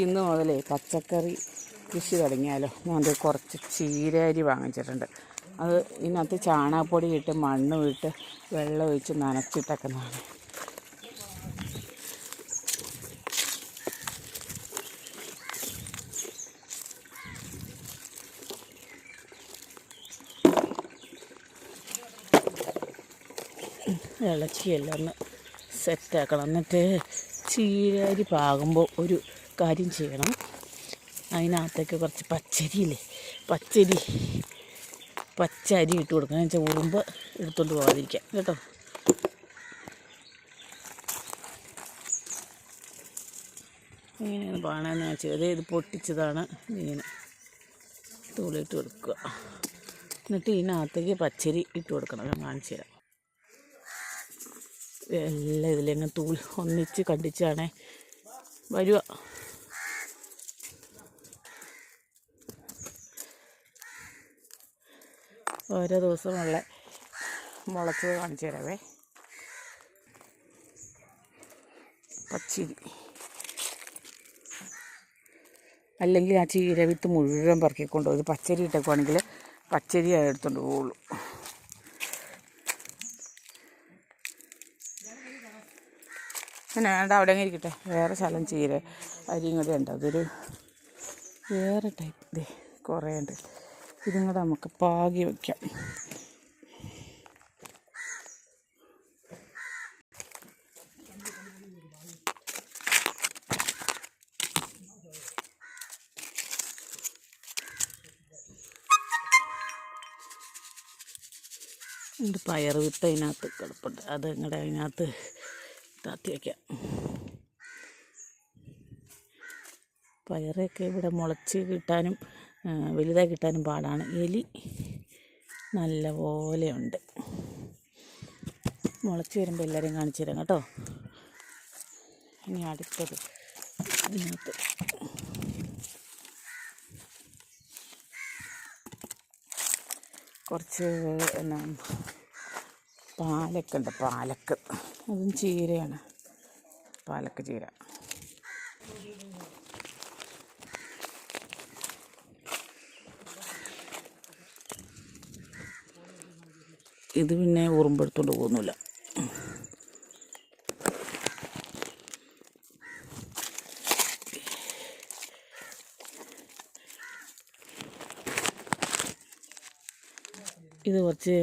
ഇന്ന് മുതലേ പച്ചക്കറി കൃഷി തുടങ്ങിയാലോ. ഞാൻ കുറച്ച് ചീരരി വാങ്ങിച്ചിട്ടുണ്ട്. അത് ഇതിനകത്ത് ചാണകപ്പൊടി ഇട്ട് മണ്ണ് ഇട്ട് വെള്ളം ഒഴിച്ച് നനച്ചിട്ടേക്കുന്നതാണ്. ഇളച്ചിയെല്ലാം ഒന്ന് സെറ്റാക്കണം എന്നിട്ട് ചീരരി പാകുമ്പോൾ ഒരു കാര്യം ചെയ്യണം. അതിനകത്തേക്ക് കുറച്ച് പച്ചരിയില്ലേ പച്ചരി. പച്ച അരി ഇട്ട് കൊടുക്കണം. എന്ന് വെച്ചാൽ ഉറുമ്പ് എടുത്തുകൊണ്ട് പോകാതിരിക്കാം കേട്ടോ? ഇങ്ങനെയാണ് പാണെന്ന് വെച്ചാൽ ഇത് പൊട്ടിച്ചതാണ് ഇങ്ങനെ തൂളിട്ട് കൊടുക്കുക. എന്നിട്ട് ഇതിനകത്തേക്ക് പച്ചരി ഇട്ട് കൊടുക്കണം. ഞാൻ കാണിച്ചു തരാം. എല്ലാം ഇതിലങ്ങ് തൂളി ഒന്നിച്ച് കണ്ടിച്ചാണേ വരുക ഓരോ ദിവസമുള്ള മുളച്ചത് കാണിച്ചു തരാവേ. പച്ചിരി. അല്ലെങ്കിൽ ആ ചീര വിത്ത് മുഴുവൻ പറക്കിക്കൊണ്ട് ഒരു പച്ചരി ഇട്ടേക്കുവാണെങ്കിൽ പച്ചരി എടുത്തോണ്ട് പോവുള്ളൂ പിന്നെ അവിടെ അങ്ങ് ഇരിക്കട്ടെ. വേറെ ശലം ചീര അരിയും കൂടെ ഉണ്ട്. അതൊരു വേറെ ടൈപ്പ് ഇതേ കുറേ ഉണ്ട്. ഇതും കൂടെ നമുക്ക് പാകി വയ്ക്കാം ഉണ്ട് പയർ വിത്ത് അതിനകത്ത് കിടപ്പുണ്ട്. അത് ഇങ്ങടെ അതിനകത്ത് താത്തി വയ്ക്കാം പയറൊക്കെ ഇവിടെ മുളച്ച് കിട്ടാനും വലുതായി കിട്ടാനും പാടാണ്. എലി നല്ല പോലെ ഉണ്ട് മുളച്ച് വരുമ്പോൾ എല്ലാവരെയും കാണിച്ചു തരാം കേട്ടോ. ഇനി അടുത്തത് ഇതിനകത്ത്. കുറച്ച് എന്നാ പാലക്കുണ്ട് പാലക്ക്. അതും ചീരയാണ്. പാലക്ക് ചീര. ഇത് പിന്നെ ഉറുമ്പെടുത്തോണ്ട് പോകുന്നില്ല. ഇത് കുറച്ച്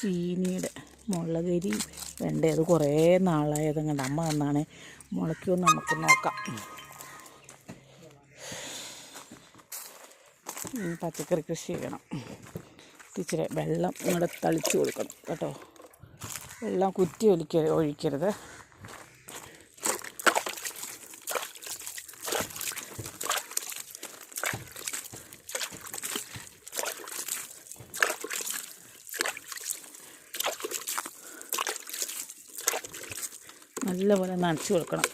ചീനിയുടെ മുളകരി വേണ്ടേ? അത് കുറേ നാളായത് കണ്ട അമ്മ തന്നാണ്. മുളയ്ക്കുമെന്ന് നമുക്ക് നോക്കാം. പച്ചക്കറി കൃഷി ചെയ്യണം. ഇച്ചിരി വെള്ളം ഇങ്ങോട്ട് തളിച്ച് കൊടുക്കണം കേട്ടോ. വെള്ളം കുറ്റി ഒലിക്ക ഒഴിക്കരുത്. നല്ലപോലെ നനച്ച് കൊടുക്കണം.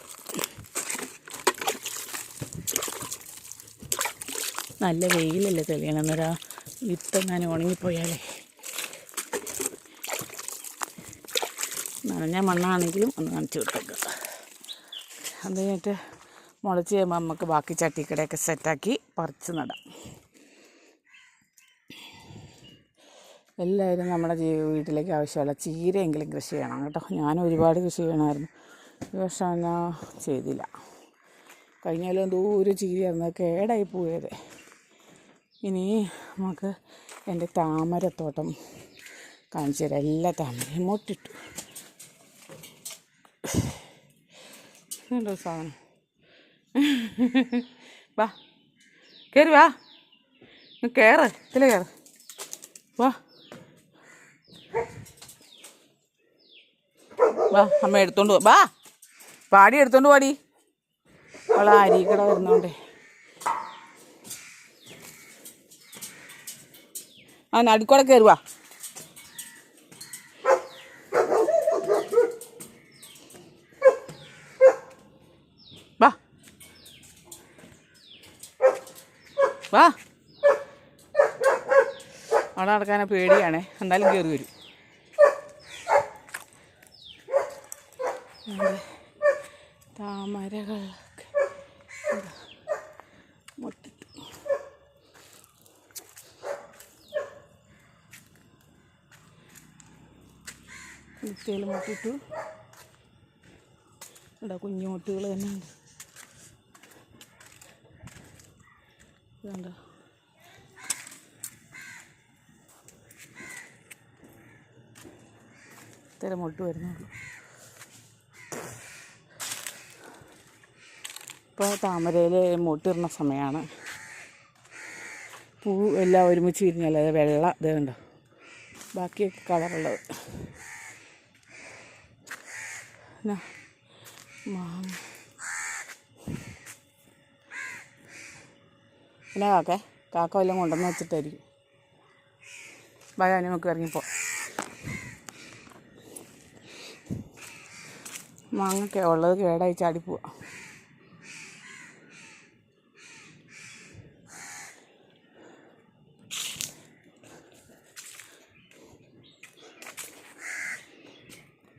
നല്ല വെയിലല്ലേ തെളിയണം? അന്നേരം വിത്തെങ്ങാനും ഉണങ്ങിപ്പോയാലേ. നനഞ്ഞ മണ്ണാണെങ്കിലും ഒന്ന് നനച്ച് വിട്ടേക്കുക അത് കഴിഞ്ഞിട്ട് മുളച്ച് കഴിയുമ്പോൾ നമുക്ക് ബാക്കി ചട്ടിക്കടയൊക്കെ സെറ്റാക്കി പറിച്ച് നടാം. എല്ലാവരും നമ്മുടെ വീട്ടിലേക്ക് ആവശ്യമുള്ള ചീരയെങ്കിലും കൃഷി ചെയ്യണം കേട്ടോ. ഞാൻ ഒരുപാട് കൃഷി ചെയ്യണമായിരുന്നു. ഈ വർഷം എന്നാ ചെയ്തില്ല. കഴിഞ്ഞാലും എന്തോ ദൂരെ ചീരയായിരുന്നു കേടായി പോയത്. ഇനി നമുക്ക് എന്റെ താമരത്തോട്ടം കാണിച്ചു തരാം. എല്ലാ താമരയും മൊട്ടിട്ടു. സാധനം? വാ. കയറി വാ. കയറ് ഇതിലെ കയറ് വാ. അമ്മ എടുത്തോണ്ട് വാ. പാടി എടുത്തോണ്ട് പാടി. അവളെ അരീക്കട വരുന്നോണ്ടേ. ആ നടുക്കോടെ കയറുവാ വാ. അവിടെ നടക്കാനെ പേടിയാണേ. എന്തായാലും കയറി വരും. താമരകളൊക്കെ മുട്ടിട്ടു. കുത്തിയിൽ മുട്ടിട്ടു. ഇവിടെ കുഞ്ഞു മുട്ടുകൾ തന്നെ ഉണ്ട്. ഇതുണ്ടോ? ഇത്തരം മുട്ട് വരുന്നുള്ളൂ. ഇപ്പോൾ താമരയിൽ മൂട്ടിടുന്ന സമയമാണ് പൂ എല്ലാം ഒരുമിച്ച് വിരിഞ്ഞല്ല? അത് വെള്ള ഇത് കണ്ടോ? ബാക്കിയൊക്കെ കളറുള്ളത്. എന്നാ കാക്ക? കാക്കേ വല്ലതും കൊണ്ടുവന്ന് വെച്ചിട്ടായിരിക്കും. ഭയ നമുക്ക് ഇറങ്ങിപ്പോ മാങ്ങൊക്കെ ഉള്ളത് കേടായി ചാടിപ്പോവാ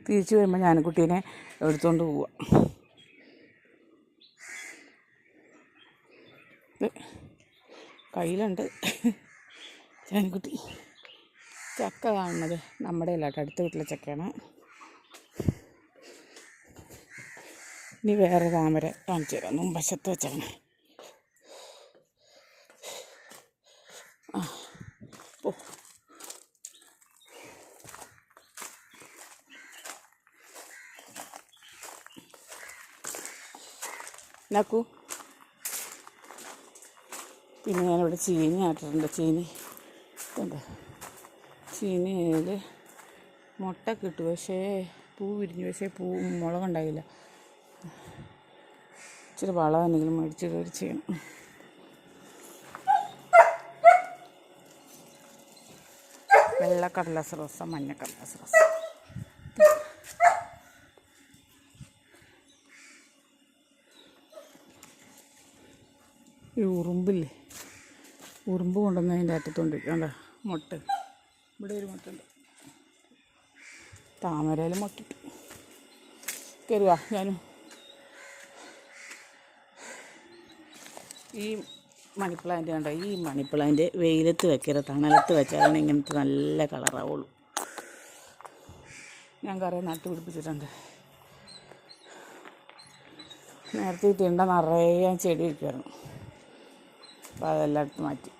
തിരിച്ചു വരുമ്പോൾ ഞാനക്കുട്ടീനെ എടുത്തുകൊണ്ട് പോവാം. കയ്യിലുണ്ട്. ജാനിക്കുട്ടി ചക്ക കാണുന്നത് നമ്മുടെ അല്ല അടുത്ത വീട്ടിലെ ചക്കയാണ്. ഇനി വേറെ താമര കാണിച്ചു തരാം. മുമ്പശത്ത് വെച്ചാണ്. നക്കൂ പിന്നെ ഞാനിവിടെ ചീനി ആട്ടിട്ടുണ്ട് ചീനി. ഇതുണ്ട്. ചീനിയിൽ മുട്ട കിട്ടു പക്ഷേ പൂ വിരിഞ്ഞു പക്ഷേ പൂ മുളകുണ്ടായില്ല ഇച്ചിരി വളം എന്തെങ്കിലും മേടിച്ച് കയറി ചെയ്യണം. വെള്ള കടലാസ് റോസ മഞ്ഞ കടലാസ് റോസ. ഈ ഉറുമ്പില്ലേ? ഉറുമ്പ് കൊണ്ടുവന്ന് അതിന്റെ അറ്റത്തോണ്ടിരിക്കും കണ്ടോ? മുട്ട. ഇവിടെ ഒരു മുട്ടുണ്ട്. താമരയിൽ മുട്ടിട്ടു. കയറുക ഞാനും. ഈ മണിപ്ലാന്റ് കണ്ടോ? ഈ മണിപ്ലാന്റ് വെയിലത്ത് വെക്കരുത്. തണലത്ത് വെച്ചാലാണ് ഇങ്ങനത്തെ നല്ല കളറാവുള്ളൂ. ഞാൻ കുറേ നട്ട് പിടിപ്പിച്ചിട്ടുണ്ട്. നേരത്തെ തിണ്ട നിറയെ ചെടി വയ്ക്കുമായിരുന്നു അപ്പോൾ അതെല്ലാം എടുത്ത് മാറ്റി.